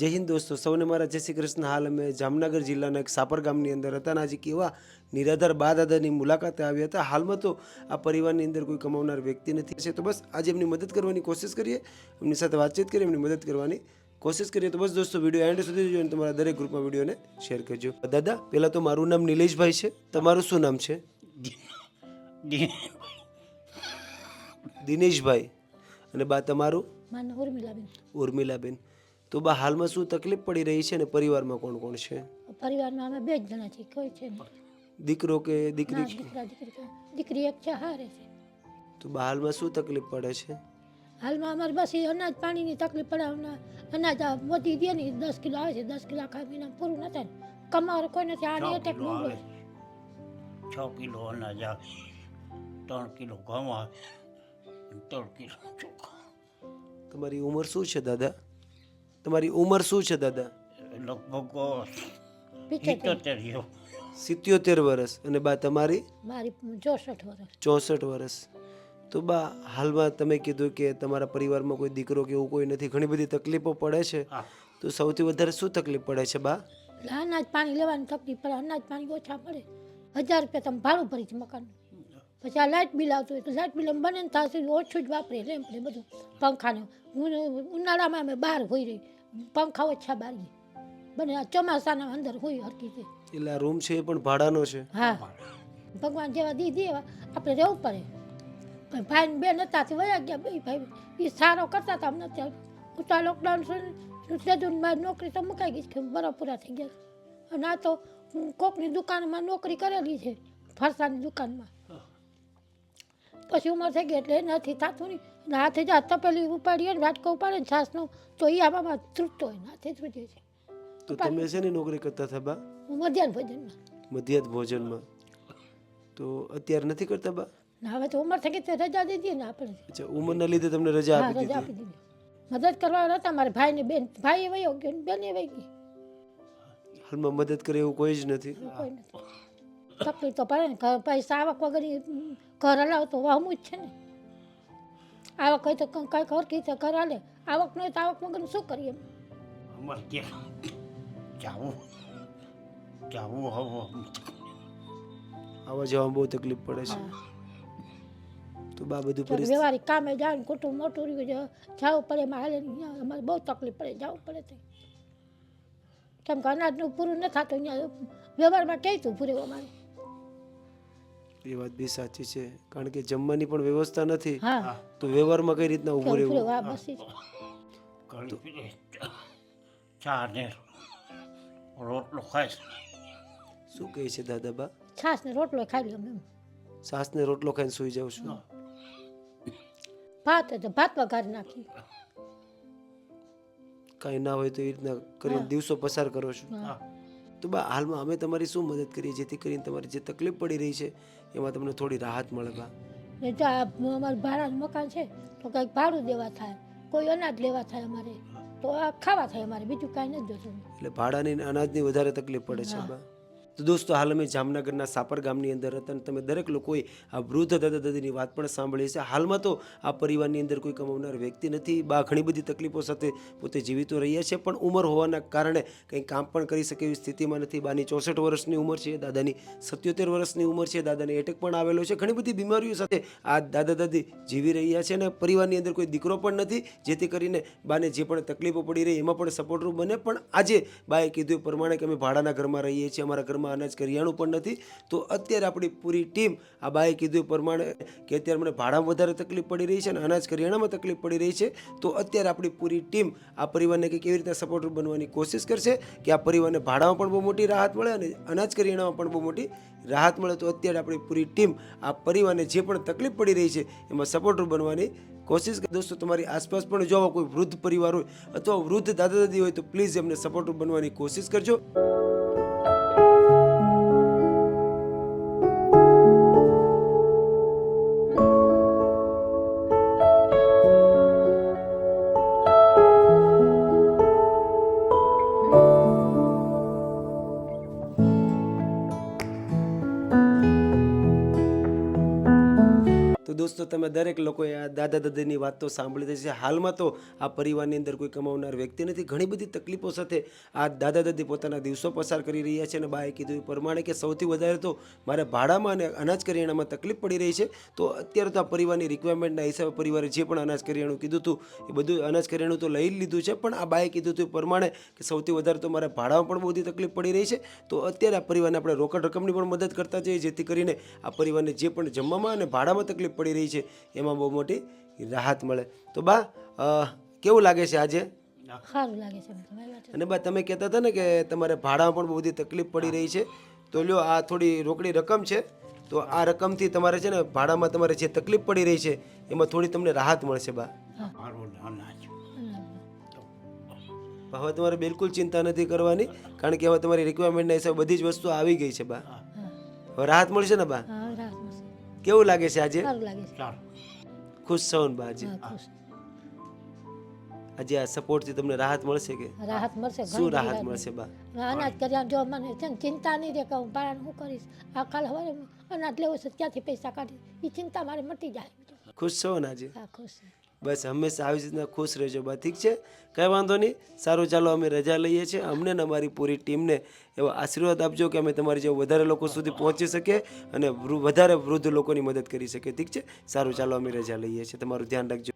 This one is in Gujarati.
જય હિન્દ દોસ્તો સૌને મારા જય શ્રી કૃષ્ણ. હાલ અમે જામનગર જિલ્લાના એક સાપર ગામની અંદર હતા અને આજે કેવા નિરાધાર બા દાદાની મુલાકાતે આવ્યા હતા. હાલમાં તો આ પરિવારની અંદર કોઈ કમાવનાર વ્યક્તિ નથી. છે તો બસ આજે એમની મદદ કરવાની કોશિશ કરીએ. એમની સાથે વાતચીત કરીએ એમની મદદ કરવાની કોશિશ કરીએ. તો બસ દોસ્તો વીડિયો એન્ડ સુધી જોજો અને તમારા દરેક ગ્રુપમાં વિડીયોને શેર કરજો. દાદા પહેલાં તો મારું નામ નિલેશભાઈ છે. તમારું શું નામ છે? દિનેશભાઈ. અને બા તમારું? ઉર્મિલાબેન. ઉર્મિલાબેન. તો બા હાલમાં શું તકલીફ પડી રહી છે અને પરિવારમાં કોણ કોણ છે? પરિવારમાં અમે બે જ જણા છીએ કોઈ છે નહીં. દીકરો કે દીકરી છે? દીકરા દીકરી દીકરી એક છે હારે છે. તો બા હાલમાં શું તકલીફ પડે છે? હાલમાં અમારે બસ એ અનાજ પાણીની તકલીફ પડે અમને અનાજ આ મોદી દે ને દસ કિલો આવે છે દસ કિલો આખા મહિના પૂરું ન થાય ને કમાર કોઈ નથી આ છ અટેક કિલો આવે છ. કિલો અનાજ આવે ત્રણ કિલો ઘઉં આવે અને ત્રણ કિલો ચોખા. તમારી ઉંમર શું છે દાદા? તમારી ઉંમર શું છે દાદા? લગભગ સિત્તોતેર સિત્યોતેર વર્ષ અને બા તમારી? મારી ચોસઠ વર્ષ ચોસઠ વર્ષ તો બા હાલમાં તમે કીધું કે તમારા પરિવારમાં કોઈ દીકરો કે એવું કોઈ નથી. ઘણી બધી તકલીફો પડે છે. તો સૌથી વધારે શું તકલીફ પડે છે બા? અનાજ પાણી લેવાની તકલીફ પડે. અનાજ પાણી ઓછા પડે. હજાર રૂપિયા તમે ભાડું ભરી છે મકાન પછી આ લાઇટ બિલ આવતું હોય તો લાઇટ બિલ અમે બને થશે ઓછું જ વાપરીએ લેમ્પ ને બધું પંખાને. હું ઉનાળામાં અમે બહાર હોઈ રહી. પંખા ઓછા બારીએ બને આ ચોમાસાના અંદર હોય હરકી છે. એટલે આ રૂમ છે એ પણ ભાડાનો છે? હા. ભગવાન જેવા દીધી એવા. આપણે રહેવું પડે. પણ ભાઈ બેન હતા તે વયા ગયા બે ભાઈ. એ સારો કરતા હતા અમને ત્યાં ઉતા લોકડાઉન સેદુન મારી નોકરી તો મુકાઈ ગઈ છે કે બરાબર પૂરા થઈ ગયા. અને આ તો હું કોકની દુકાનમાં નોકરી કરેલી છે ફરસાની દુકાનમાં. પછી ઉંમર થઈ ગઈ એટલે નથી થતું નહીં. હાથે જ આ તપેલી ઉપાડીએ ને વાટકો ઉપાડે ને છાસનો તો એ આમાં તૃપ્ત હોય હાથે જ છે. તો તમે છે ને નોકરી કરતા હતા બા? હું મધ્યાહન ભોજનમાં. મધ્યાહન ભોજનમાં. તો અત્યારે નથી કરતા બા? ના હવે તો ઉંમર થઈ ગઈ રજા દીધી ને આપણે. અચ્છા ઉંમરના લીધે તમને રજા આપી રજા આપી દીધી. મદદ કરવા હતા મારા ભાઈ ને બેન ભાઈ વયો ગયો ને બેન વહી ગઈ. હાલમાં મદદ કરે એવું કોઈ જ નથી. તકલીફ તો પડે ને પૈસા આવક વગર ઘર હલાવ તો વાહમું જ છે ને. આવક હોય તો કંઈક હરખી તો ઘર હાલે. આવક ન હોય તો આવક વગર શું કરીએ? અમારે કે જાવું. જાવું હવે. આવા જવામાં બહુ તકલીફ પડે છે. તો બા બધું પરિસ્થિતિ વ્યવહારિક કામે ને કુટુંબ મોટું રહ્યું છે જવું પડે એમાં હાલે અહીંયા અમારે બહુ તકલીફ પડે જવું પડે તે. કેમ કે અનાજનું પૂરું ન થતું અહીંયા વ્યવહારમાં કહેતું પૂરેવું અમારે? એ વાત બી સાચી છે. કારણ કે જમવાની પણ વ્યવસ્થા નથી. હા. તો વ્યવહારમાં કઈ રીતના ઊભું રહેવું? હા બસ ઈ જ. ઘણી પીરે ચા ને રોટલો ખાઈશ. શું કહે છે દાદા બા છાશ ને રોટલો ખાઈ લે અમે સાસને રોટલો ખાઈને સૂઈ જાઉં છું. ભાત હોય તો ભાત વઘારી નાખી. કાંઈ ના હોય તો એ રીતના કરીને દિવસો પસાર કરો છો. હા. તો બા હાલમાં અમે તમારી શું મદદ કરીએ જેથી કરીને તમારી જે તકલીફ પડી રહી છે એમાં તમને થોડી રાહત મળે બા. અમારું ભાડાનું મકાન છે તો કંઈક ભાડું દેવા થાય કોઈ અનાજ લેવા થાય અમારે તો ખાવા થાય અમારે બીજું કાંઈ નથી જોતું. એટલે ભાડાની અનાજની વધારે તકલીફ પડે છે બા. તો દોસ્તો, હાલ અમે જામનગરના સાપર ગામની અંદર હતા અને તમે દરેક લોકોએ આ વૃદ્ધ દાદા દાદીની વાત પણ સાંભળી છે હાલમાં તો આ પરિવારની અંદર કોઈ કમાવનાર વ્યક્તિ નથી, બા ઘણી બધી તકલીફો સાથે પોતે જીવિતો રહ્યા છે, પણ ઉંમર હોવાના કારણે કંઈ કામ પણ કરી શકે એવી સ્થિતિમાં નથી. બાની ચોસઠ વર્ષની ઉંમર છે, દાદાની સત્યોતેર વર્ષની ઉંમર છે, દાદાને એટેક પણ આવેલો છે. ઘણી બધી બીમારીઓ સાથે આ દાદા દાદી જીવી રહ્યા છે અને પરિવારની અંદર કોઈ દીકરો પણ નથી, જેથી કરીને બાને જે પણ તકલીફો પડી રહી એમાં પણ સપોર્ટરૂપ બને. પણ આજે બાએ કીધું એ પ્રમાણે કે અમે ભાડાના ઘરમાં રહીએ છીએ, અમારા ઘરમાં અનાજ કરિયાણું પણ નથી. તો અત્યારે આપણી પૂરી ટીમ આ બાએ કીધું પ્રમાણે કે અત્યારે મને ભાડામાં વધારે તકલીફ પડી રહી છે અને અનાજ કરિયાણામાં તકલીફ પડી રહી છે. તો અત્યારે આપણી પૂરી ટીમ આ પરિવારને કે કેવી રીતે સપોર્ટર બનવાની કોશિશ કરશે કે આ પરિવારને ભાડામાં પણ બહુ મોટી રાહત મળે અને અનાજ કરિયાણામાં પણ બહુ મોટી રાહત મળે. તો અત્યારે આપણી પૂરી ટીમ આ પરિવારને જે પણ તકલીફ પડી રહી છે એમાં સપોર્ટર બનવાની કોશિશ દોસ્તો, તમારી આસપાસ પણ જો કોઈ વૃદ્ધ પરિવાર હોય અથવા વૃદ્ધ દાદા દાદી હોય તો પ્લીઝ એમને સપોર્ટર બનવાની કોશિશ કરજો. તો દોસ્તો, તમે દરેક લોકોએ આ દાદા દાદીની વાત તો સાંભળી છે. હાલમાં તો આ પરિવારની અંદર કોઈ કમાવનાર વ્યક્તિ નથી. ઘણી બધી તકલીફો સાથે આ દાદા દાદી પોતાના દિવસો પસાર કરી રહ્યા છે અને બાએ કીધું એ પ્રમાણે કે સૌથી વધારે તો મારે ભાડામાં અને અનાજ કરિયાણામાં તકલીફ પડી રહી છે. તો અત્યારે તો આ પરિવારની રિક્વાયરમેન્ટના હિસાબે પરિવારે જે પણ અનાજ કરિયાણું કીધું હતું, એ બધું અનાજ કરિયાણું તો લઈ લીધું છે. પણ આ બાએ કીધું હતું એ પ્રમાણે કે સૌથી વધારે તો મારે ભાડામાં પણ બધી તકલીફ પડી રહી છે. તો અત્યારે આ પરિવારને આપણે રોકડ રકમની પણ મદદ કરતા જઈએ, જેથી કરીને આ પરિવારને જે પણ જમવામાં અને ભાડામાં તકલીફ પડી રહી છે એમાં બહુ મોટી રાહત મળે. તો બા કેવું લાગે છે આજે? સારું લાગે છે અને બા તમે કહેતા હતા ને કે તમારે ભાડામાં પણ બહુ બધી તકલીફ પડી રહી છે તો લ્યો આ થોડી રોકડી રકમ છે તો આ રકમથી તમારે છે ને ભાડામાં તમારે જે તકલીફ પડી રહી છે એમાં થોડી તમને રાહત મળશે બા. હવે તમારે બિલકુલ ચિંતા નથી કરવાની કારણ કે હવે તમારી રિક્વાયરમેન્ટના હિસાબે બધી જ વસ્તુ આવી ગઈ છે બા. હવે રાહત મળશે ને બા? કેવું લાગે છે આજે? સારું લાગે છે. ખુશ છો ને બાજી આજે? આ સપોર્ટથી તમને રાહત મળશે કે? રાહત મળશે શું રાહત મળશે. બા? અનાજ કર્યા જો મને છે ચિંતા નહીં રહે કે હું બાળા શું કરીશ? આ કાલ હવે અનાજ લેવો છે ક્યાંથી પૈસા કાઢી એ ચિંતા મારે મટી જાય. ખુશ છો ને આજે? હા ખુશ. બસ હંમેશા આવી રીતના ખુશ રહેજો બા ઠીક છે? કંઈ વાંધો નહીં. સારું, ચાલો અમે રજા લઈએ છીએ. અમને ને અમારી પૂરી ટીમને એવા આશીર્વાદ આપજો કે અમે તમારી જેવા વધારે લોકો સુધી પહોંચી શકીએ અને વધારે વૃદ્ધ લોકોની મદદ કરી શકીએ. ઠીક છે? સારું, ચાલો અમે રજા લઈએ છીએ. તમારું ધ્યાન રાખજો.